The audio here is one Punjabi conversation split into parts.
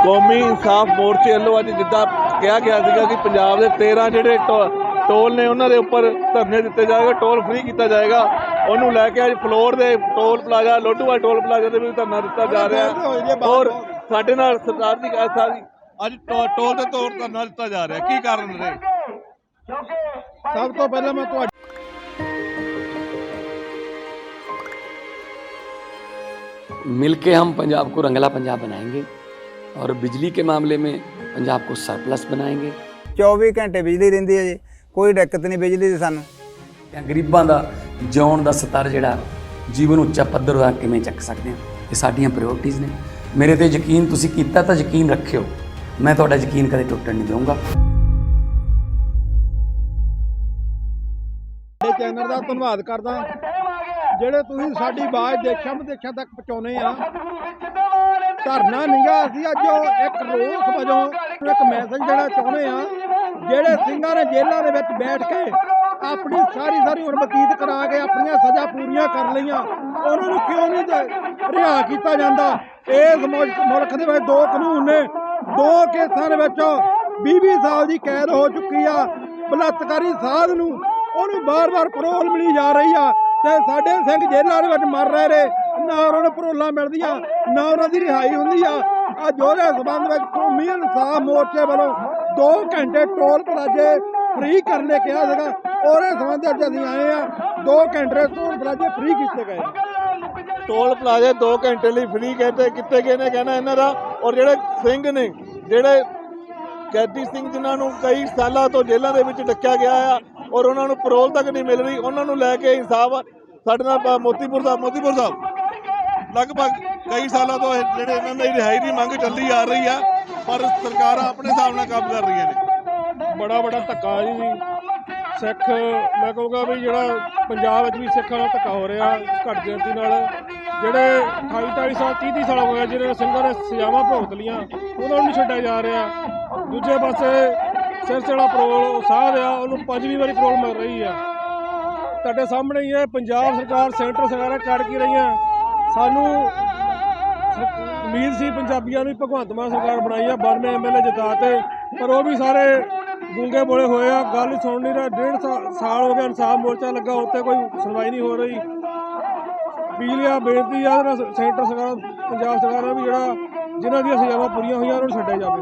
ਕੌਮੀ ਇਨਸਾਫ ਮੋਰਚੇ ਵੱਲੋਂ ਅੱਜ ਜਿੱਦਾਂ ਕਿਹਾ ਗਿਆ ਸੀਗਾ ਕਿ ਪੰਜਾਬ ਦੇ 13 ਜਿਹੜੇ ਟੋ- ਟੋਲ ਨੇ ਉਹਨਾਂ ਦੇ ਉੱਪਰ ਧਰਨੇ ਦਿੱਤੇ ਜਾਏਗਾ ਟੋਲ ਫ੍ਰੀ ਕੀਤਾ ਜਾਏਗਾ ਉਹਨੂੰ ਲੈ ਕੇ ਅੱਜ ਫਲੋਰ ਦੇ toll plaza Ladhowal toll plaza ਦੇ ਵੀ ਧਰਨਾ ਦਿੱਤਾ ਜਾ ਰਿਹਾ ਹੈ ਔਰ ਸਾਡੇ ਨਾਲ ਸਰਦਾਰ ਦੀ ਗੱਲ ਸਾਰੀ ਅੱਜ ਟੋ- ਟੋਲ ਦੇ ਤੌਰ ਧਰਨਾ ਦਿੱਤਾ ਜਾ ਰਿਹਾ ਕੀ ਕਾਰਨ ਰਹੇ ਸਭ ਤੋਂ ਪਹਿਲਾਂ ਮੈਂ ਤੁਹਾਡੀ मिलके हम पंजाब को रंगला पंजाब बनाएंगे और बिजली के मामले में पंजाब को सरप्लस बनाएंगे 24 ਘੰਟੇ ਬਿਜਲੀ ਰਹਿੰਦੀ ਹੈ ਜੀ ਕੋਈ ਦਿੱਕਤ ਨਹੀਂ ਬਿਜਲੀ ਦੀ ਸਾਨੂੰ ਜਾਂ ਗਰੀਬਾਂ ਦਾ ਜਿਉਣ ਦਾ ਸਤਰ ਜਿਹੜਾ ਜੀਵਨ ਉੱਚਾ ਪੱਧਰ ਦਾ ਕਿਵੇਂ ਚੱਕ ਸਕਦੇ ਹਾਂ ਇਹ ਸਾਡੀਆਂ ਪ੍ਰਾਇੋਰਟੀਆਂ ਨੇ ਮੇਰੇ ਤੇ ਯਕੀਨ ਤੁਸੀਂ ਕੀਤਾ ਤਾਂ ਯਕੀਨ ਰੱਖਿਓ ਮੈਂ ਤੁਹਾਡਾ ਯਕੀਨ ਕਦੇ ਟੁੱਟਣ ਨਹੀਂ ਦਊਂਗਾ ਤੁਹਾਡੇ ਚੈਨਲ ਦਾ ਧੰਨਵਾਦ ਕਰਦਾ ਜਿਹੜੇ ਤੁਸੀਂ ਸਾਡੀ ਆਵਾਜ਼ ਦੇਸ਼ਾਂ ਵਿਦੇਸ਼ਾਂ ਤੱਕ ਪਹੁੰਚਾਉਨੇ ਆ ਧਰਨਾ ਨਹੀਂਗਾ ਅਸੀਂ ਅੱਜ ਇੱਕ ਰੋਸ ਵਜੋਂ ਇੱਕ ਮੈਸੇਜ ਦੇਣਾ ਚਾਹੁੰਦੇ ਆ ਜਿਹੜੇ ਸਿੰਘਾਂ ਨੇ ਜੇਲ੍ਹਾਂ ਦੇ ਵਿੱਚ ਬੈਠ ਕੇ ਆਪਣੀ ਸਾਰੀ ਸਾਰੀ ਉਮਰ ਬਤੀਤ ਕਰਾ ਕੇ ਆਪਣੀਆਂ ਸਜ਼ਾ ਪੂਰੀਆਂ ਕਰ ਲਈਆਂ, ਉਹਨਾਂ ਨੂੰ ਕਿਉਂ ਨਹੀਂ ਰਿਹਾ ਕੀਤਾ ਜਾਂਦਾ? ਇਸ ਮੁਲਕ ਮੁਲਕ ਦੇ ਵਿੱਚ ਦੋ ਕਾਨੂੰਨ ਨੇ। ਦੋ ਕੇਸਾਂ ਦੇ ਵਿੱਚ 20 ਸਾਲ ਦੀ ਕੈਦ ਹੋ ਚੁੱਕੀ ਆ। ਬਲਾਤਕਾਰੀ ਸਾਧ ਨੂੰ ਉਹਨੂੰ ਬਾਰ-ਬਾਰ ਪਰੋਲ ਮਿਲੀ ਜਾ ਰਹੀ ਆ ਤੇ ਸਾਡੇ ਸਿੰਘ ਜੇਲ੍ਹਾਂ ਦੇ ਵਿੱਚ ਮਰ ਰਹੇ ਨੇ। ਨਾ ਉਹਨਾਂ ਨੂੰ ਪਰੋਲਾਂ ਮਿਲਦੀਆਂ, ਨਾ ਉਹਨਾਂ ਦੀ ਰਿਹਾਈ ਹੁੰਦੀ ਆ। ਅੱਜ ਉਹਦੇ ਸਬੰਧ ਵਿੱਚ ਕੌਮੀ ਇਨਸਾਫ ਮੋਰਚੇ ਵੱਲੋਂ 2 ਘੰਟੇ ਟੋਲ ਪਲਾਜੇ ਫ੍ਰੀ ਕਰਨ ਲਈ ਕਿਹਾ ਸੀਗਾ। ਉਹਦੇ ਸਬੰਧ ਵਿੱਚ ਅਸੀਂ ਆਏ ਆ। 2 ਘੰਟੇ ਟੋਲ ਪਲਾਜੇ ਫ੍ਰੀ ਕੀਤੇ ਗਏ। ਟੋਲ ਪਲਾਜ਼ੇ 2 ਘੰਟੇ ਲਈ ਫ੍ਰੀ ਕੀਤੇ ਕਿਤੇ ਗਏ ਨੇ ਕਹਿਣਾ ਇਹਨਾਂ ਦਾ। ਔਰ ਜਿਹੜੇ ਸਿੰਘ ਨੇ, ਜਿਹੜੇ ਕੈਦੀ ਸਿੰਘ ਜਿਨ੍ਹਾਂ ਨੂੰ ਕਈ ਸਾਲਾਂ ਤੋਂ ਜੇਲ੍ਹਾਂ ਦੇ ਵਿੱਚ ਡੱਕਿਆ ਗਿਆ ਆ, ਔਰ ਉਹਨਾਂ ਨੂੰ ਪਰੋਲ ਤੱਕ ਨਹੀਂ ਮਿਲ ਰਹੀ, ਉਹਨਾਂ ਨੂੰ ਲੈ ਕੇ ਇਨਸਾਫ ਸਾਡੇ ਨਾਲ ਮੋਤੀਪੁਰ ਸਾਹਿਬ ਮੋਤੀਪੁਰ ਸਾਹਿਬ। ਲਗਭਗ ਕਈ ਸਾਲਾਂ ਤੋਂ ਇਹ ਜਿਹੜੇ ਇਹਨਾਂ ਦੀ ਰਿਹਾਈ ਦੀ ਮੰਗ ਚੱਲੀ ਆ ਰਹੀ ਆ, ਪਰ ਸਰਕਾਰਾਂ ਆਪਣੇ ਹਿਸਾਬ ਨਾਲ ਕੰਮ ਕਰ ਰਹੀਆਂ ਨੇ। ਬੜਾ ਬੜਾ ਧੱਕਾ ਜੀ ਸਿੱਖ, ਮੈਂ ਕਹੂੰਗਾ ਵੀ ਜਿਹੜਾ ਪੰਜਾਬ ਵਿੱਚ ਵੀ ਸਿੱਖਾਂ ਨਾਲ ਧੱਕਾ ਹੋ ਰਿਹਾ ਘੱਟ ਗਿਣਤੀ ਨਾਲ, ਜਿਹੜੇ 28 28 ਸਾਲ 30 30 ਸਾਲ ਹੋ ਗਏ ਜਿਹਨਾਂ ਨੇ ਸਿੰਘਾਂ ਨੇ ਸਜ਼ਾਵਾਂ ਭੁਗਤ ਲੀਆਂ ਉਹਨਾਂ ਨੂੰ ਨਹੀਂ ਛੱਡਿਆ ਜਾ ਰਿਹਾ। ਦੂਜੇ ਪਾਸੇ ਸਿਰਸੜਾ ਪਰੋਲ ਸਾਧ ਆ ਉਹਨੂੰ ਪੰਜਵੀਂ ਵਾਰੀ ਪਰੋਲ ਮਿਲ ਰਹੀ ਆ। ਤੁਹਾਡੇ ਸਾਹਮਣੇ ਹੀ ਹੈ ਪੰਜਾਬ ਸਰਕਾਰ, ਸੈਂਟਰ ਸਰਕਾਰਾਂ ਕਰ ਕੀ ਰਹੀਆਂ। ਸਾਨੂੰ ਉਮੀਦ ਸੀ ਪੰਜਾਬੀਆਂ ਨੂੰ ਵੀ ਭਗਵੰਤ ਮਾਨ ਸਰਕਾਰ ਬਣਾਈ ਆ 92 ਐਮਐਲਏ ਜਿਤਾ ਤੇ, ਪਰ ਉਹ ਵੀ ਸਾਰੇ ਗੂੰਗੇ ਬੋਲੇ ਹੋਏ ਆ, ਗੱਲ ਸੁਣ ਨਹੀਂ ਰਿਹਾ, ਡੇਢ ਸਾ- ਸਾਲ ਹੋ ਗਿਆ ਇਨਸਾਫ ਮੋਰਚਾ ਲੱਗਾ ਉੱਤੇ ਕੋਈ ਸੁਣਵਾਈ ਨਹੀਂ ਹੋ ਰਹੀ। ਪੀਲੀਆ ਬੇਨਤੀ ਆ ਜਿਹੜਾ ਸੈਂਟਰ ਸਰਕਾਰ, ਪੰਜਾਬ ਸਰਕਾਰ ਨੂੰ ਵੀ ਜਿਹੜਾ, ਜਿਨ੍ਹਾਂ ਦੀਆਂ ਸਜ਼ਾਵਾਂ ਪੂਰੀਆਂ ਹੋਈਆਂ, ਉਹਨਾਂ ਨੂੰ ਛੱਡਿਆ ਜਾਵੇ।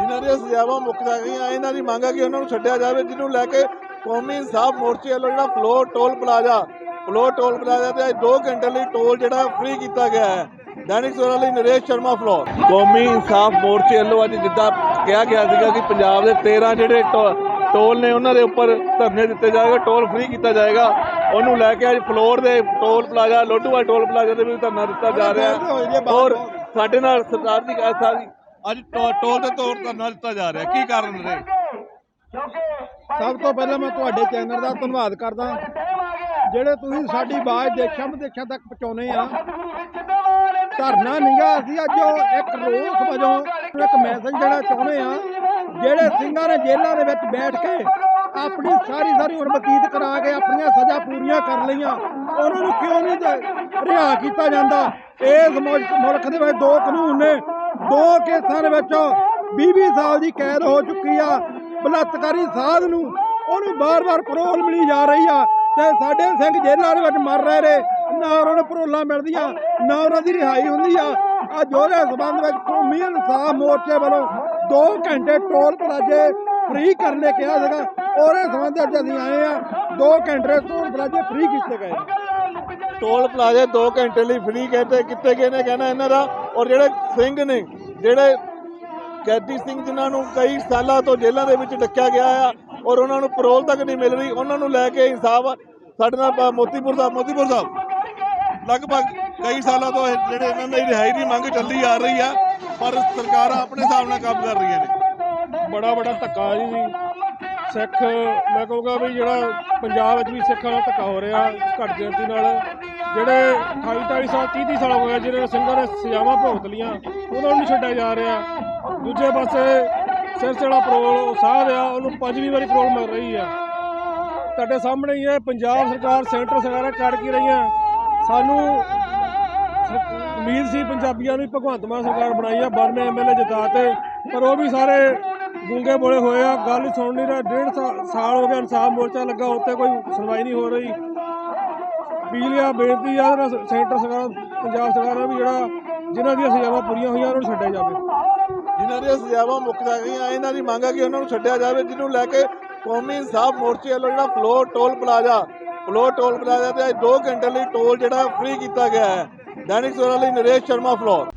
ਜਿਨ੍ਹਾਂ ਦੀਆਂ ਸਜ਼ਾਵਾਂ ਮੁੱਕ ਗਈਆਂ ਇਹਨਾਂ ਦੀ ਮੰਗ ਹੈ ਕਿ ਉਹਨਾਂ ਨੂੰ ਛੱਡਿਆ ਜਾਵੇ, ਜਿਹਨੂੰ ਲੈ ਕੇ ਕੌਮੀ ਇਨਸਾਫ ਮੋਰਚੇ ਵੱਲੋਂ ਜਿਹੜਾ Phillaur toll plaza Phillaur toll plaza ਤੇ ਅੱਜ 2 ਘੰਟੇ ਲਈ ਟੋਲ ਜਿਹੜਾ ਫ੍ਰੀ ਕੀਤਾ ਗਿਆ ਹੈ। ਦੈਨਿਕ ਸਵੇਰਾ ਲਈ ਨਰੇਸ਼ ਸ਼ਰਮਾ ਫਲੋਰ। ਕੌਮੀ ਇਨਸਾਫ ਮੋਰਚੇ ਵੱਲੋਂ ਅੱਜ ਜਿੱਦਾਂ ਕਿਹਾ ਗਿਆ ਸੀਗਾ ਕਿ ਪੰਜਾਬ ਦੇ 13 ਜਿਹੜੇ ਟੋ- ਟੋਲ ਨੇ ਉਹਨਾਂ ਦੇ ਉੱਪਰ ਧਰਨੇ ਦਿੱਤੇ ਜਾਏਗਾ ਟੋਲ ਫ੍ਰੀ ਕੀਤਾ ਜਾਏਗਾ। ਉਹਨੂੰ ਲੈ ਕੇ ਅੱਜ ਫਲੋਰ ਦੇ toll plaza Ladhowal toll plaza ਤੇ ਵੀ ਧਰਨਾ ਦਿੱਤਾ ਜਾ ਰਿਹਾ ਹੈ। ਔਰ ਸਾਡੇ ਨਾਲ ਸਰਕਾਰ ਦੀ ਗੱਲ ਸਾਰੀ ਅੱਜ ਟੋਲ ਤੇ ਤੌਰ ਧਰਨਾ ਦਿੱਤਾ ਜਾ ਰਿਹਾ ਕੀ ਕਾਰਨ ਰਹੇ? ਸਭ ਤੋਂ ਪਹਿਲਾਂ ਮੈਂ ਤੁਹਾਡੇ ਚੈਨਲ ਦਾ ਧੰਨਵਾਦ ਕਰਦਾ। ਜਿਹੜੇ ਤੁਸੀਂ ਸਾਡੀ ਆਵਾਜ਼ ਦੇਸ਼ਾਂ ਵਿਦੇਸ਼ਾਂ ਤੱਕ ਪਹੁੰਚਾਉਨੇ ਆ। ਧਰਨਾ ਨਹੀਂਗਾ ਅਸੀਂ ਅੱਜ ਉਹ ਇੱਕ ਰੋਸ ਵਜੋਂ ਇੱਕ ਮੈਸੇਜ ਦੇਣਾ ਚਾਹੁੰਦੇ ਆ। ਜਿਹੜੇ ਸਿੰਘਾਂ ਨੇ ਜੇਲ੍ਹਾਂ ਦੇ ਵਿੱਚ ਬੈਠ ਕੇ ਆਪਣੀ ਸਾਰੀ ਸਾਰੀ ਉਮਰ ਬਤੀਤ ਕਰਾ ਕੇ ਆਪਣੀਆਂ ਸਜ਼ਾ ਪੂਰੀਆਂ ਕਰ ਲਈਆਂ, ਉਹਨਾਂ ਨੂੰ ਕਿਉਂ ਨਹੀਂ ਰਿਹਾ ਕੀਤਾ ਜਾਂਦਾ? ਇਸ ਮੁਲਕ ਮੁਲਕ ਦੇ ਵਿੱਚ ਦੋ ਕਾਨੂੰਨ ਨੇ, ਦੋ ਕੇਸਾਂ ਦੇ ਵਿੱਚ 20 ਸਾਲ ਦੀ ਕੈਦ ਹੋ ਚੁੱਕੀ ਆ, ਬਲਾਤਕਾਰੀ ਸਾਧ ਨੂੰ ਉਹਨੂੰ ਬਾਰ-ਬਾਰ ਪਰੋਲ ਮਿਲੀ ਜਾ ਰਹੀ ਆ। ਤੇ ਸਾਡੇ ਸਿੰਘ ਜੇਲ੍ਹਾਂ ਦੇ ਵਿੱਚ ਮਰ ਰਹੇ ਨੇ। ਨਾ ਉਹਨਾਂ ਨੂੰ ਪਰੋਲਾਂ ਮਿਲਦੀਆਂ, ਨਾ ਉਹਨਾਂ ਦੀ ਰਿਹਾਈ ਹੁੰਦੀ ਆ। ਅੱਜ ਉਹਦੇ ਸਬੰਧ ਵਿੱਚ ਕੌਮੀ ਇਨਸਾਫ ਮੋਰਚੇ ਵੱਲੋਂ 2 ਘੰਟੇ ਟੋਲ ਪਲਾਜੇ ਫ੍ਰੀ ਕਰਨ ਲਈ ਕਿਹਾ ਸੀਗਾ। ਉਹਦੇ ਸਬੰਧ ਵਿੱਚ ਅਸੀਂ ਆਏ ਆ। 2 ਘੰਟੇ ਟੋਲ ਪਲਾਜੇ ਫ੍ਰੀ ਕੀਤੇ ਗਏ। ਟੋਲ ਪਲਾਜ਼ੇ 2 ਘੰਟੇ ਲਈ ਫ੍ਰੀ ਕਹਿੰਦੇ ਕਿਤੇ ਗਏ ਨੇ ਕਹਿਣਾ ਇਹਨਾਂ ਦਾ। ਔਰ ਜਿਹੜੇ ਸਿੰਘ ਨੇ, ਜਿਹੜੇ ਕੈਦੀ ਸਿੰਘ ਜਿਨ੍ਹਾਂ ਨੂੰ ਕਈ ਸਾਲਾਂ ਤੋਂ ਜੇਲ੍ਹਾਂ ਦੇ ਵਿੱਚ ਡੱਕਿਆ ਗਿਆ ਆ ਔਰ ਉਹਨਾਂ ਨੂੰ ਪਰੋਲ ਤੱਕ ਨਹੀਂ ਮਿਲ ਰਹੀ। ਉਹਨਾਂ ਨੂੰ ਲੈ ਕੇ ਇਨਸਾਫ ਸਾਡੇ ਨਾਲ ਮੋਤੀਪੁਰ ਸਾਹਿਬ ਮੋਤੀਪੁਰ ਸਾਹਿਬ। ਲਗਭਗ ਕਈ ਸਾਲਾਂ ਤੋਂ ਇਹ ਜਿਹੜੇ ਇਹਨਾਂ ਦੀ ਰਿਹਾਈ ਦੀ ਮੰਗ ਚੱਲੀ ਆ ਰਹੀ ਆ, ਪਰ ਸਰਕਾਰਾਂ ਆਪਣੇ ਹਿਸਾਬ ਨਾਲ ਕੰਮ ਕਰ ਰਹੀਆਂ ਨੇ। ਬੜਾ ਬੜਾ ਧੱਕਾ ਜੀ ਸਿੱਖ, ਮੈਂ ਕਹੂੰਗਾ ਵੀ ਜਿਹੜਾ ਪੰਜਾਬ ਵਿੱਚ ਵੀ ਸਿੱਖਾਂ ਦਾ ਧੱਕਾ ਹੋ ਰਿਹਾ ਘੱਟ ਗਿਣਤੀ ਨਾਲ, ਜਿਹੜੇ 28 28 ਸਾਲ 30 30 ਸਾਲ ਹੋ ਗਏ ਜਿਹਨਾਂ ਸਿੰਘਾਂ ਨੇ ਸਜ਼ਾਵਾਂ ਭੁਗਤ ਲੀਆਂ ਉਹਨਾਂ ਨੂੰ ਨਹੀਂ ਛੱਡਿਆ ਜਾ ਰਿਹਾ। ਦੂਜੇ ਪਾਸੇ ਸਿਰਸੜਾ ਪਰੋਲ ਸਾਧ ਆ, ਉਹਨੂੰ ਪੰਜਵੀਂ ਵਾਰੀ ਪਰੋਲ ਮਿਲ ਰਹੀ ਆ। ਤੁਹਾਡੇ ਸਾਹਮਣੇ ਹੀ ਹੈ ਪੰਜਾਬ ਸਰਕਾਰ, ਸੈਂਟਰ ਸਰਕਾਰਾਂ ਕਰ ਕੀ ਰਹੀਆਂ। ਸਾਨੂੰ ਉਮੀਦ ਸੀ ਪੰਜਾਬੀਆਂ ਨੂੰ ਭਗਵੰਤ ਮਾਨ ਸਰਕਾਰ ਬਣਾਈ ਆ 92 ਐਮਐਲਏ ਜਿਤਾਤੇ, ਪਰ ਉਹ ਵੀ ਸਾਰੇ ਗੂੰਗੇ ਬੋਲੇ ਹੋਏ ਆ। ਗੱਲ ਸੁਣ ਨਹੀਂ ਰਿਹਾ, ਡੇਢ ਸਾ- ਸਾਲ ਹੋ ਗਿਆ ਇਨਸਾਫ ਮੋਰਚਾ ਲੱਗਾ ਉੱਤੇ ਕੋਈ ਸੁਣਵਾਈ ਨਹੀਂ ਹੋ ਰਹੀ। ਅਪੀਲ ਬੇਨਤੀ ਆ ਜਿਹੜਾ ਸੈਂਟਰ ਸਰਕਾਰ, ਪੰਜਾਬ ਸਰਕਾਰ ਵੀ ਜਿਹੜਾ, ਜਿਨ੍ਹਾਂ ਦੀਆਂ ਸਜ਼ਾਵਾਂ ਪੂਰੀਆਂ ਹੋਈਆਂ, ਉਹਨਾਂ ਨੂੰ ਛੱਡਿਆ ਜਾਵੇ। ਜਿਨ੍ਹਾਂ ਦੀਆਂ ਸਜ਼ਾਵਾਂ ਮੁੱਕ ਗਈਆਂ ਇਹਨਾਂ ਦੀ ਮੰਗ ਹੈ ਕਿ ਉਹਨਾਂ ਨੂੰ ਛੱਡਿਆ ਜਾਵੇ, ਜਿਹਨੂੰ ਲੈ ਕੇ ਕੌਮੀ ਇਨਸਾਫ ਮੋਰਚੇ ਵੱਲੋਂ ਜਿਹੜਾ Phillaur toll plaza, Phillaur toll plaza ਤੇ ਅੱਜ 2 ਘੰਟੇ ਲਈ ਟੋਲ ਜਿਹੜਾ ਫ੍ਰੀ ਕੀਤਾ ਗਿਆ ਹੈ। ਦੈਨਿਕ ਸਵੇਰਾ ਲਈ ਨਰੇਸ਼ ਸ਼ਰਮਾ ਫਲੋਰ।